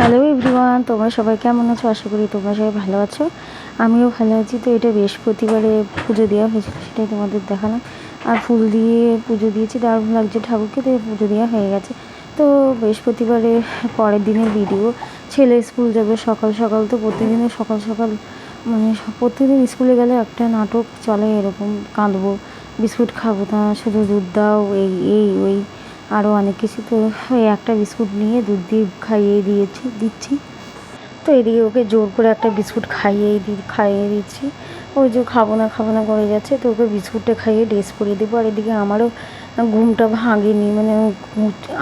Hello everyone তোমরা সবাই কেমন আছো? আশা করি তোমরা সবাই ভালো আছো। আমিও ভালো আছি। তো এটা বৃহস্পতিবারে পুজো দেওয়া হয়েছিল, সেটাই তোমাদের দেখালাম। আর ফুল দিয়ে পুজো দিয়েছি, দারুণ লাগছে ঠাকুরকে, তো পুজো দেওয়া হয়ে গেছে। তো বৃহস্পতিবারে পরের দিনের ভিডিও ছেলে স্কুল যাবে সকাল সকাল, তো প্রতিদিনের সকাল সকাল মানে প্রতিদিন স্কুলে গেলে একটা নাটক চলে, এরকম কাঁদবো, বিস্কুট খাব না শুধু দুধ দাও, এই এই, ওই। আরও অনেক কিছু তো ওই একটা বিস্কুট নিয়ে দুধ দিয়ে খাইয়ে দিয়েছি, দিচ্ছি। তো এদিকে ওকে জোর করে একটা বিস্কুট খাইয়ে দি, খাইয়ে দিচ্ছি। ওই যে খাব না খাব না করে যাচ্ছে, তো ওকে বিস্কুটটা খাইয়ে ড্রেস পরিয়ে দেবো। আর এদিকে আমারও ঘুমটা ভাঙেনি মানে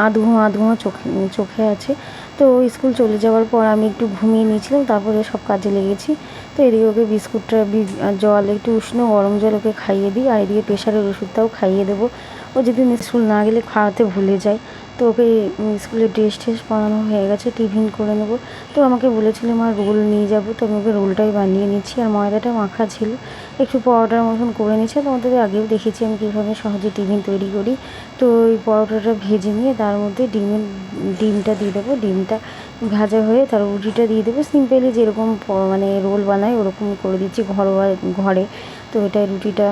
আধ ঘুম আধ ঘুমা চোখে চোখে আছে। তো স্কুল চলে যাওয়ার পর আমি একটু ঘুমিয়ে নিয়েছিলাম, তারপরে সব কাজে লেগেছি। তো এদিকে ওকে বিস্কুটটা জল, একটু উষ্ণ গরম জল ওকে খাইয়ে দিই, আর এদিকে প্রেশারের ওষুধটাও খাইয়ে দেবো। ও যেদিন স্কুল না গেলে খাওয়াতে ভুলে যায়, তো ওকে স্কুলে ড্রেস ট্রেস পরানো হয়ে গেছে, টিফিন করে নেব। তো আমাকে বলেছিল, মা, রোল নিয়ে যাব। তো আমি ওকে রোলটাই বানিয়ে নিচ্ছি, আর ময়দাটা মাখা ছিল। একটু পরোটার মতন করে নিচ্ছে তোমাদের আগেও দেখেছি আমি কীভাবে সহজে টিফিন তৈরি করি। তো ওই পরোটাটা ভেজে নিয়ে তার মধ্যে ডিমের, ডিমটা দিয়ে দেবো। ডিমটা ভাজা হয়ে তার রুটিটা দিয়ে দেবো। সিম্পলি যেরকম মানে রোল বানায় ওরকম করে দিচ্ছি ঘরোয়া, ঘরে। তো এটাই রুটিটা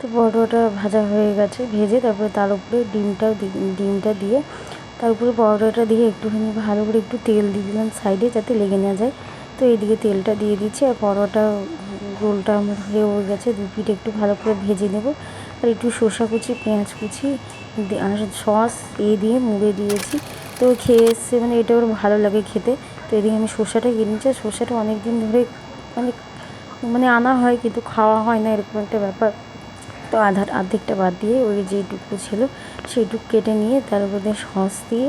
তো পরোটাটা ভাজা হয়ে গেছে, ভেজে তারপরে তার উপরে ডিমটাও দি- ডিমটা দিয়ে তার উপরে পরোটাটা দিয়ে একটুখানি ভালো করে একটু তেল দিয়ে দিলাম সাইডে যাতে লেগে না যায়। তো এইদিকে তেলটা দিয়ে দিচ্ছি আর পরোটা রোলটা আমার হয়ে গেছে, দু পিঠ একটু ভালো করে ভেজে নেব। আর একটু শসা কুচি, পেঁয়াজ কুচি আর সস এ দিয়ে মুড়ে দিয়েছি। তো খেয়ে এসছে মানে এটা ওর ভালো লাগে খেতে। তো এদিকে আমি শসাটা কিনেছি শসাটা অনেক দিন ধরে মানে মানে আনা হয় কিন্তু খাওয়া হয় না এরকম একটা ব্যাপার। তো আধার অর্ধেকটা বাদ দিয়ে ওই যেটুকু ছিল সেইটুকু কেটে নিয়ে তার মধ্যে সস দিয়ে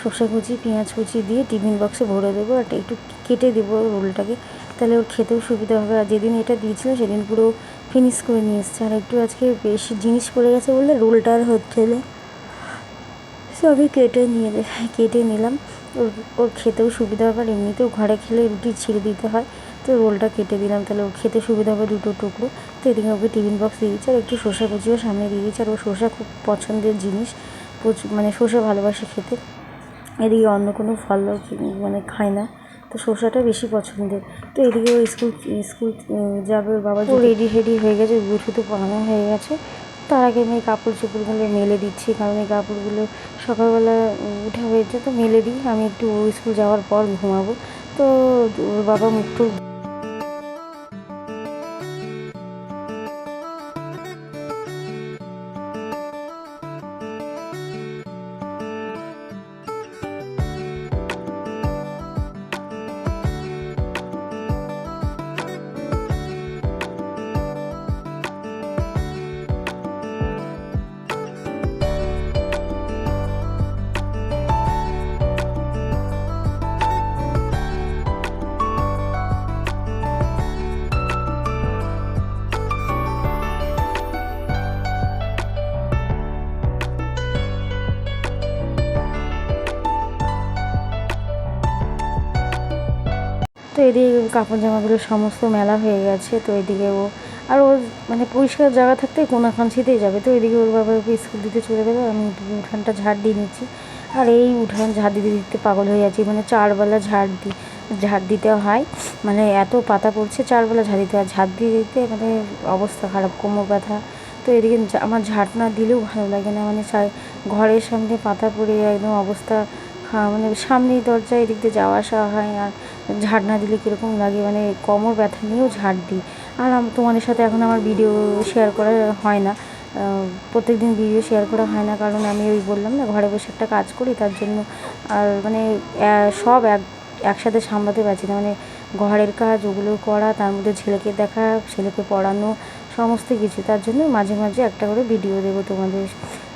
শসা কুচি, পেঁয়াজ কুচি দিয়ে টিফিন বক্সে ভরে দেবো আর একটু কেটে দেবো রোলটাকে। তাহলে ওর খেতেও সুবিধা হবে। আর যেদিন এটা দিয়েছিল সেদিন পুরো ফিনিশ করে নিয়ে এসছে। আর একটু আজকে বেশি জিনিস পড়ে গেছে বললে রোলটা আর হচ্ছে না। সবই কেটে নিয়ে কেটে নিলাম। ওর ওর খেতেও সুবিধা হবে আর এমনিতেও ঘরে খেলে রুটি ছিঁড়ে দিতে হয়। তো রোলটা কেটে দিলাম তাহলে ওর খেতে সুবিধা হবে দুটো টুকরো। তো এদিকে ওকে টিফিন বক্স দিয়ে দিচ্ছি আর একটু শসা কুচিও সামনে দিয়ে দিচ্ছি আর ও শসা খুব পছন্দের জিনিস। মানে শসা ভালোবাসে খেতে। এদিকে অন্য কোনো ফল মানে খায় না তো শসাটা বেশি পছন্দের। তো এদিকে ও স্কুল স্কুল যাবে বাবা ও রেডি হেডি হয়ে গেছে ব্লুটুথে পড়ানো হয়ে গেছে। তার আগে আমি কাপড় চোপড়গুলো মেলে দিচ্ছি কারণ এই কাপড়গুলো সকালবেলা উঠে হয়েছে তো মেলে দিই। আমি একটু ও স্কুল যাওয়ার পর ঘুমাবো। তো ওর বাবা মুখ তো এদিকে কাপড় জামাগুলো সমস্ত মেলা হয়ে গেছে, তো এদিকে ও আর ওর মানে পরিষ্কার জায়গা থাকতে কোনাকাঞ্চিতেই যাবে, তো এদিকে ওর বাবা ওকে স্কুল দিতে চলে গেলে, আমি উঠানটা ঝাড় দিয়ে নিচ্ছি। আর এই উঠান ঝাড় দিতে দিতে পাগল হয়ে যাচ্ছি মানে চারবেলা ঝাড় দিই ঝাড় দিতে হয় মানে এত পাতা পড়ছে চারবেলা ঝাড় দিতে হয়, ঝাড় দিয়ে দিতে মানে অবস্থা খারাপ, কোমর ব্যথা। তো এদিকে আমার ঝাড় না দিলেও ভালো লাগে না মানে ঘরের সামনে পাতা পড়ে একদম অবস্থা মানে সামনেই দরজা এদিক দিয়ে যাওয়া আসা হয়, আর ঝাড় না দিলে কীরকম লাগে? মানে কোমর ব্যথা নিয়েও ঝাড় দিই। আর তোমাদের সাথে এখন আমার ভিডিও শেয়ার করা হয় না। প্রত্যেক দিন ভিডিও শেয়ার করা হয় না কারণ আমি ওই বললাম না, ঘরে বসে একটা কাজ করি, তার জন্য আর মানে সব এক, একসাথে সামলাতে পারছি না। মানে ঘরের কাজ, ওগুলো করা, তার মধ্যে ছেলেকে দেখা, ছেলেকে পড়ানো, সমস্ত কিছু। তার জন্য মাঝে মাঝে একটা করে ভিডিও দেবো তোমাদের।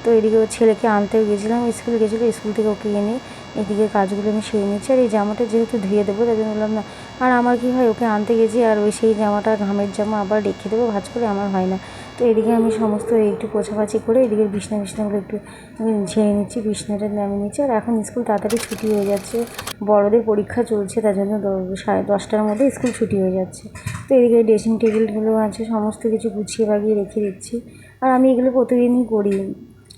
তো এদিকে ছেলেকে আনতেও গেছিলাম, স্কুলে গেছিল, স্কুল থেকে ওকে এনে এদিকে কাজগুলো আমি সেরে নিচ্ছি। আর এই জামাটা যেহেতু ধুয়ে দেবো, তাই জন্য বললাম না। আর আমার কি হয়, ওকে আনতে গেছি আর ওই সেই জামাটা, ঘামের জামা আবার রেখে দেবো, ভাঁজ করে আমার হয় না। তো এদিকে আমি সমস্ত একটু পোছাপাছি করে এদিকে বিছনা বিছনাগুলো একটু ঝেড়ে নিচ্ছি, বিছনাটা নামিয়ে নিচ্ছি। আর এখন স্কুল তাড়াতাড়ি ছুটি হয়ে যাচ্ছে, বড়দের পরীক্ষা চলছে, তার জন্য সাড়ে দশটার মধ্যে স্কুল ছুটি হয়ে যাচ্ছে। তো এদিকে ড্রেসিং টেবিলগুলো আছে, সমস্ত কিছু গুছিয়ে বাগিয়ে রেখে দিচ্ছি। আর আমি এগুলো প্রতিদিনই করি।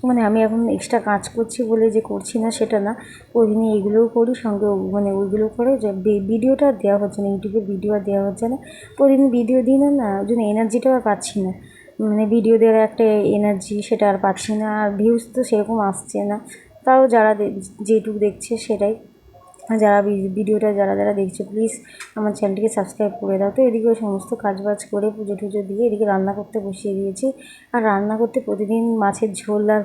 মানে আমি এখন এক্সট্রা কাজ করছি বলে যে করছি না সেটা না প্রতিদিনই এগুলোও করি, সঙ্গে মানে ওইগুলো করে যে ভিডিওটা দেওয়া হচ্ছে না ইউটিউবে ভিডিও আর দেওয়া হচ্ছে না। প্রতিদিন ভিডিও দিই না না, ওই জন্য এনার্জিটাও আর পাচ্ছি না। মানে ভিডিও দেওয়ার একটা এনার্জি সেটা আর পাচ্ছি না, আর ভিউজ তো সেরকম আসছে না। তাও যারা যেটুকু দেখছে সেটাই। যারা ভিডিওটা যারা যারা দেখছে প্লিজ আমার চ্যানেলটিকে সাবস্ক্রাইব করে দাও। তো এদিকে সমস্ত কাজবাজ করে পুজো টুজো দিয়ে এদিকে রান্না করতে বসিয়ে দিয়েছি। আর রান্না করতে প্রতিদিন মাছের ঝোল আর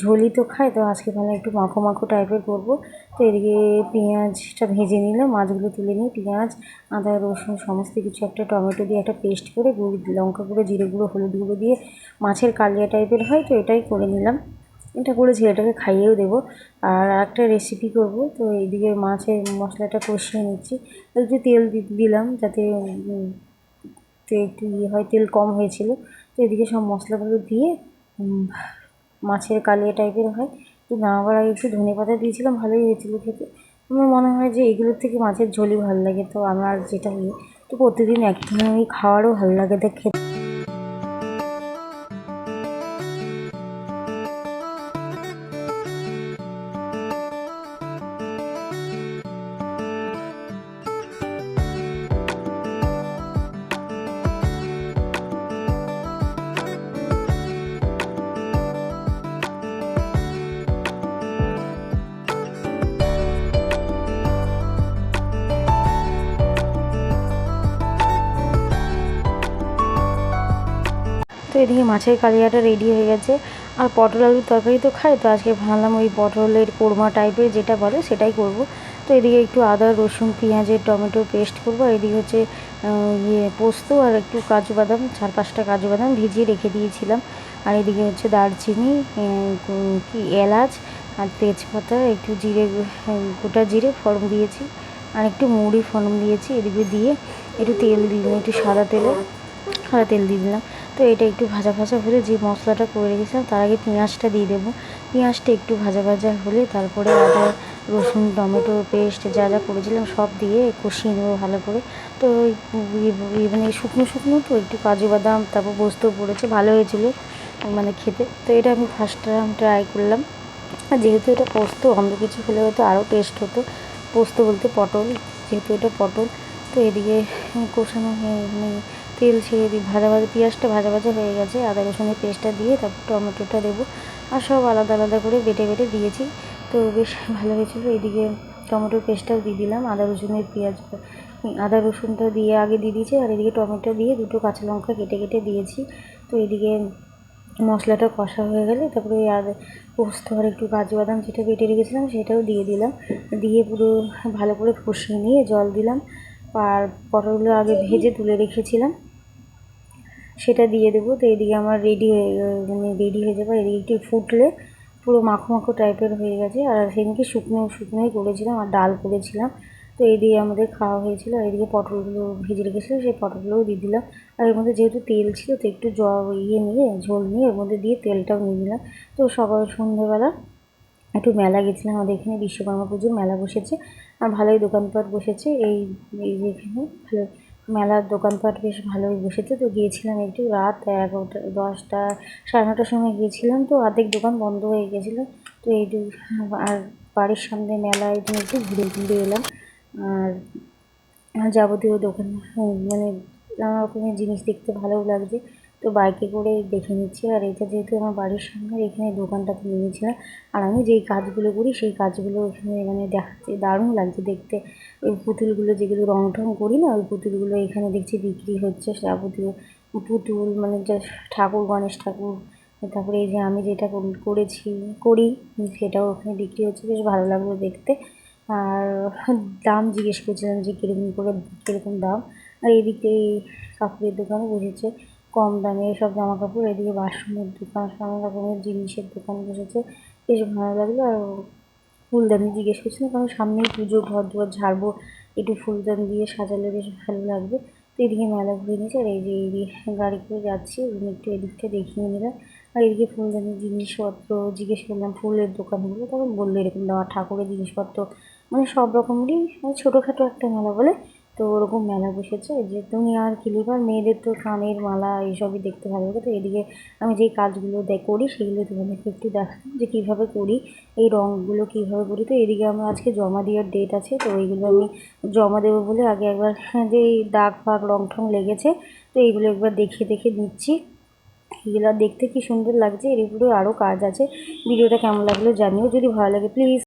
ঝোলই তো খায়, তো আজকে মানে একটু মাখো মাখো টাইপের করব। তো এদিকে পেঁয়াজটা ভেজে নিলাম, মাছগুলো তুলে নিয়ে পেঁয়াজ, আদা, রসুন সমস্ত কিছু একটা টমেটো দিয়ে একটা পেস্ট করে গুঁড়ো, লঙ্কা গুঁড়ো, জিরে গুঁড়ো, হলুদ গুঁড়ো দিয়ে মাছের কালিয়া টাইপের হয়, তো এটাই করে নিলাম। এটা করেছি, এটাকে খাইয়েও দেবো। আর একটা রেসিপি করব, তো এইদিকে মাছের মশলাটা কষিয়ে নিচ্ছি। একটু তেল দিলাম যাতে একটু ইয়ে হয়, তেল কম হয়েছিল। তো এদিকে সব মশলাগুলো দিয়ে মাছের কালিয়া টাইপের হয়। তো নামাবার আগে একটু ধনে পাতা দিয়েছিলাম, ভালোই হয়েছিল খেতে। আমার মনে হয় যে এগুলোর থেকে মাছের ঝোলই ভালো লাগে, তো আমার যেটা ইয়ে তো প্রতিদিন এক ধরনের খাওয়ারও ভালো লাগে, তো খেতে। এদিকে মাছের কালিয়াটা রেডি হয়ে গেছে। আর পটল আলুর তরকারি তো খাই তো আজকে ভাবলাম ওই পটলের কোরমা টাইপের যেটা বলে সেটাই করব। তো এদিকে একটু আদা, রসুন, পেঁয়াজের টমেটো পেস্ট করব, আর এদিকে হচ্ছে ইয়ে পোস্ত আর একটু কাজু বাদাম, চার পাঁচটা কাজু বাদাম ভিজিয়ে রেখে দিয়েছিলাম। আর এদিকে হচ্ছে দারচিনি কি এলাচ আর তেজপাতা, একটু জিরে, গোটা জিরে ফোড়ন দিয়েছি। আর একটু মুড়ি ফোড়ন দিয়েছি, এদিকে দিয়ে একটু তেল দিলাম, একটু সাদা তেলে, সাদা তেল দিয়ে দিলাম। তো এটা একটু ভাজা ভাজা হলে যে মশলাটা করে রেখেছিলাম, তার আগে পেঁয়াজটা দিয়ে দেবো। পেঁয়াজটা একটু ভাজা ভাজা হলে তারপরে আদা, রসুন, টমেটো পেস্ট যা যা করেছিলাম সব দিয়ে কষিয়ে নেব ভালো করে। তো ওই মানে শুকনো শুকনো তো, একটু কাজু বাদাম, তারপর পোস্ত পড়েছে, ভালো হয়েছিলো মানে খেতে। তো এটা আমি ফার্স্ট টাইম ট্রাই করলাম। আর যেহেতু এটা পোস্ত, অন্য কিছু হলে হয়তো আরও টেস্ট হতো। পোস্ত বলতে পটল, যেহেতু এটা পটল, তো এদিকে কষানো মানে তেল ছেড়ে দিই, ভাজা ভাজা, পেঁয়াজটা ভাজা ভাজা হয়ে গেছে, আদা রসুনের পেস্টটা দিয়ে তারপর টমেটোটা দেবো, আর সব আলাদা আলাদা করে বেটে বেটে দিয়েছি। তো বেশ ভালো হয়েছিলো এদিকে টমেটোর পেস্টটাও দিয়ে দিলাম, আদা রসুনের পেঁয়াজ আদা রসুনটা দিয়ে আগে দিয়ে দিয়েছি, আর এদিকে টমেটো দিয়ে দুটো কাঁচা লঙ্কা কেটে কেটে দিয়েছি। তো এদিকে মশলাটা কষা হয়ে গেলে তারপরে আর পোস্ত আর একটু কাজু বাদাম যেটা বেটে রেখেছিলাম সেটাও দিয়ে দিলাম। দিয়ে পুরো ভালো করে কষিয়ে নিয়ে জল দিলাম, আর পটলগুলো আগে ভেজে তুলে রেখেছিলাম। সেটা দিয়ে দেবো। তো এদিকে আমার রেডি হয়ে মানে রেডি হয়ে যাবে। এদিকে একটু ফুটলে পুরো মাখো মাখো টাইপের হয়ে গেছে। আর সেদিনকে শুকনো, শুকনোই করেছিলাম আর ডাল করেছিলাম। তো এদিকে আমাদের খাওয়া হয়েছিল। আর এদিকে পটলগুলো ভেজে রেখেছিলো সেই পটলগুলোও দিয়ে দিলাম। আর এর মধ্যে যেহেতু তেল ছিল, তো একটু জ ইয়ে নিয়ে, ঝোল নিয়ে এর মধ্যে দিয়ে তেলটাও নিয়ে দিলাম তো সকাল, সন্ধ্যেবেলা একটু মেলা গেছিলাম আমাদের এখানে। বিশ্বকর্মা পুজোর মেলা বসেছে। আর ভালোই দোকানপাট বসেছে। এই এই যে এখানে ভালো মেলার দোকানপাট বেশ ভালোই বসেছে। তো গিয়েছিলাম একটু রাত এগারোটা, দশটা, সাড়ে নটার সময় গিয়েছিলাম। তো অর্ধেক দোকান বন্ধ হয়ে গেছিল তো এইটু আর বাড়ির সামনে মেলা এই জন্য একটু ঘুরে ঘুরে এলাম। আর যাবতীয় দোকান মানে নানা রকমের জিনিস দেখতে ভালোও লাগছে। তো বাইকে করে দেখে নিচ্ছি। আর এটা যেহেতু আমার বাড়ির সামনে এখানে দোকানটাতে নিয়েছিলাম আর আমি যেই কাজগুলো করি, সেই কাজগুলো এখানে মানে দেখাচ্ছে, দারুণ লাগছে দেখতে। ওই পুতুলগুলো যেগুলো রং টং করি না, ওই পুতুলগুলো এখানে দেখছি বিক্রি হচ্ছে যাবতীয় পুতুল পুতুল মানে যা ঠাকুর, গণেশ ঠাকুর, তারপরে এই যে আমি যেটা করেছি, করি, সেটাও ওখানে বিক্রি হচ্ছে, বেশ ভালো লাগল দেখতে। আর দাম জিজ্ঞেস করছিলাম যে কীরকম করে, কীরকম দাম, আর এদিকে কাপড়ের দোকানে বসেছে কম দামে সব জামা কাপড় এদিকে বাসনের দোকান নানা রকমের জিনিসের দোকান বসেছে। বেশ ভালো লাগল আর ফুলদানি জিজ্ঞেস করছিলাম, কারণ সামনেই পুজো ঘর দুয়ার ঝাড়বো, একটু ফুলদানি দিয়ে সাজালে বেশ ভালো লাগবে। তো এদিকে মেলা ঘুরে নিয়েছে আর এই যে এই গাড়ি করে যাচ্ছি একটু এদিকটা দেখিয়ে নিলাম। আর এদিকে ফুলদানির জিনিসপত্র জিজ্ঞেস করলাম, ফুলের দোকানগুলো, তখন বলল এরকম দেওয়া ঠাকুরের জিনিসপত্র মানে সব রকমেরই মানে ছোটোখাটো একটা মেলা বলে তো ওরকম মেলা বসেছে যে তুমি আর ক্লিপ আর মেয়েদের তো কানের মালা এইসবই দেখতে ভালো লাগে তো এদিকে আমি যেই কাজগুলো করি সেগুলো তোমাদেরকে একটু দেখাই যে কীভাবে করি এই রঙগুলো কীভাবে করি। তো এদিকে আমার আজকে জমা দেওয়ার ডেট আছে তো এইগুলো আমি জমা দেবো বলে আগে একবার হ্যাঁ, যে দাগ ফাগ রং ঠং লেগেছে তো এইগুলো একবার দেখে দেখে নিচ্ছি। এগুলো দেখতে কি সুন্দর লাগছে এর উপরে আরও কাজ আছে। ভিডিওটা কেমন লাগল জানিও যদি ভালো লাগে প্লিজ